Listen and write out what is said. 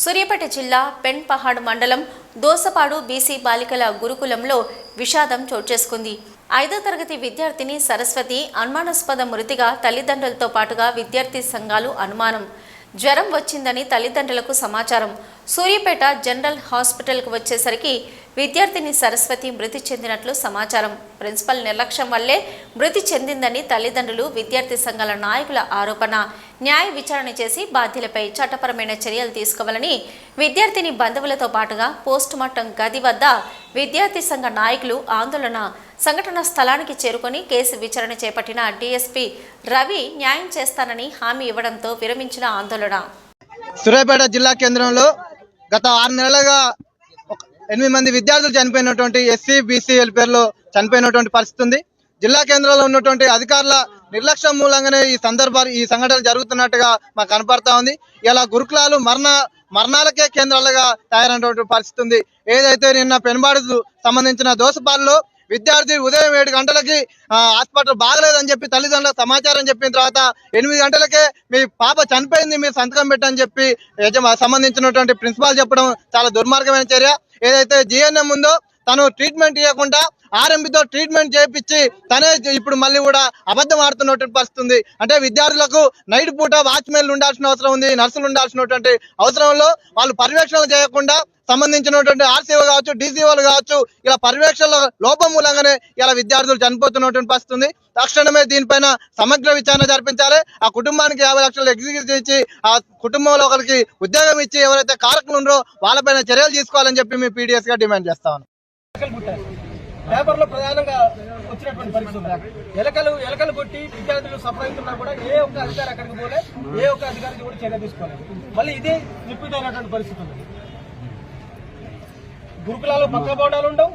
సూర్యాపేట జిల్లా పెన్పహాడ్ మండలం దోసపాడు బీసీ బాలికల గురుకులంలో విషాదం చోటు చేసుకుంది. ఐదో తరగతి విద్యార్థిని సరస్వతి అనుమానాస్పద మృతిగా తల్లిదండ్రులతో పాటుగా విద్యార్థి సంఘాలు అనుమానం. జ్వరం వచ్చిందని తల్లిదండ్రులకు సమాచారం. సూర్యపేట జనరల్ హాస్పిటల్కు వచ్చేసరికి విద్యార్థిని సరస్వతి మృతి చెందినట్లు సమాచారం. ప్రిన్సిపల్ నిర్లక్ష్యం వల్లే మృతి చెందిందని తల్లిదండ్రులు విద్యార్థి సంఘాల నాయకుల ఆరోపణ. న్యాయ విచారణ చేసి బాధ్యులపై చట్టపరమైన చర్యలు తీసుకోవాలని విద్యార్థిని బంధువులతో పాటుగా పోస్టుమార్టం గది వద్ద విద్యార్థి సంఘ నాయకులు ఆందోళన సంఘటన స్థలానికి చేరుకొని కేసు విచారణ చేపట్టిన డీఎస్పీ రవి న్యాయం చేస్తానని హామీ ఇవ్వడంతో విరమించిన ఆందోళన. సూర్యాపేట జిల్లా కేంద్రంలో గత ఆరు నెలలుగా ఒక ఎనిమిది మంది విద్యార్థులు చనిపోయినటువంటి ఎస్సీ బీసీ పేర్లో చనిపోయినటువంటి పరిస్థితి ఉంది. జిల్లా కేంద్రంలో ఉన్నటువంటి అధికారుల నిర్లక్ష్యం మూలంగానే ఈ సందర్భాలు ఈ సంఘటనలు జరుగుతున్నట్టుగా మాకు కనపడతా ఉంది. ఇలా గురుకులాలు మరణ మరణాలకే కేంద్రాలుగా తయారైనటువంటి పరిస్థితి ఉంది. ఏదైతే నిన్న పెనుబాడు సంబంధించిన దోసపాల్లో విద్యార్థి ఉదయం ఏడు గంటలకి హాస్పిటల్ బాగలేదని చెప్పి తల్లిదండ్రులకు సమాచారం చెప్పిన తర్వాత ఎనిమిది గంటలకే మీ పాప చనిపోయింది మీరు సంతకం పెట్టని చెప్పి సంబంధించినటువంటి ప్రిన్సిపాల్ చెప్పడం చాలా దుర్మార్గమైన చర్య. ఏదైతే జిఎన్ఎం ఉందో తను ట్రీట్మెంట్ ఇవ్వకుండా ఆర్ఎంబితో ట్రీట్మెంట్ చేయించి తనే ఇప్పుడు మళ్ళీ కూడా అబద్ధం ఆడుతున్నటువంటి పరిస్థితుంది. అంటే విద్యార్థులకు నైట్ పూట వాచ్మెన్లు ఉండాల్సిన అవసరం ఉంది నర్సులు ఉండాల్సినటువంటి అవసరంలో వాళ్ళు పర్యవేక్షణ చేయకుండా సంబంధించినటువంటి ఆర్సీఓ కావచ్చు డీసీఓలు కావచ్చు ఇలా పర్యవేక్షణ లోపం మూలంగానే ఇలా విద్యార్థులు చనిపోతున్నటువంటి పరిస్థితి ఉంది తక్షణమే దీనిపైన సమగ్ర విచారణ జరిపించాలి. ఆ కుటుంబానికి యాభై లక్షలు ఎగ్జిక్యూట్ ఇచ్చి ఆ కుటుంబంలో ఒకరికి ఉద్యోగం ఇచ్చి ఎవరైతే కారకులు ఉన్నారో వాళ్ళపైన చర్యలు తీసుకోవాలని చెప్పి మేము పీడిఎస్గా డిమాండ్ చేస్తాం పేపర్లో ప్రధానంగా వచ్చినటువంటి పరిస్థితి ఎలకలు ఎలకలు కొట్టి విద్యార్థులు సంప్రదిస్తున్నా కూడా ఏ ఒక్క అధికారి అక్కడికి పోలే ఏ ఒక్క అధికారికి కూడా చర్య తీసుకోలేదు. మళ్ళీ ఇదే రిపీట్ అయినటువంటి పరిస్థితి ఉంది. గురుకులాలు పక్క బోర్డాలు ఉండవు.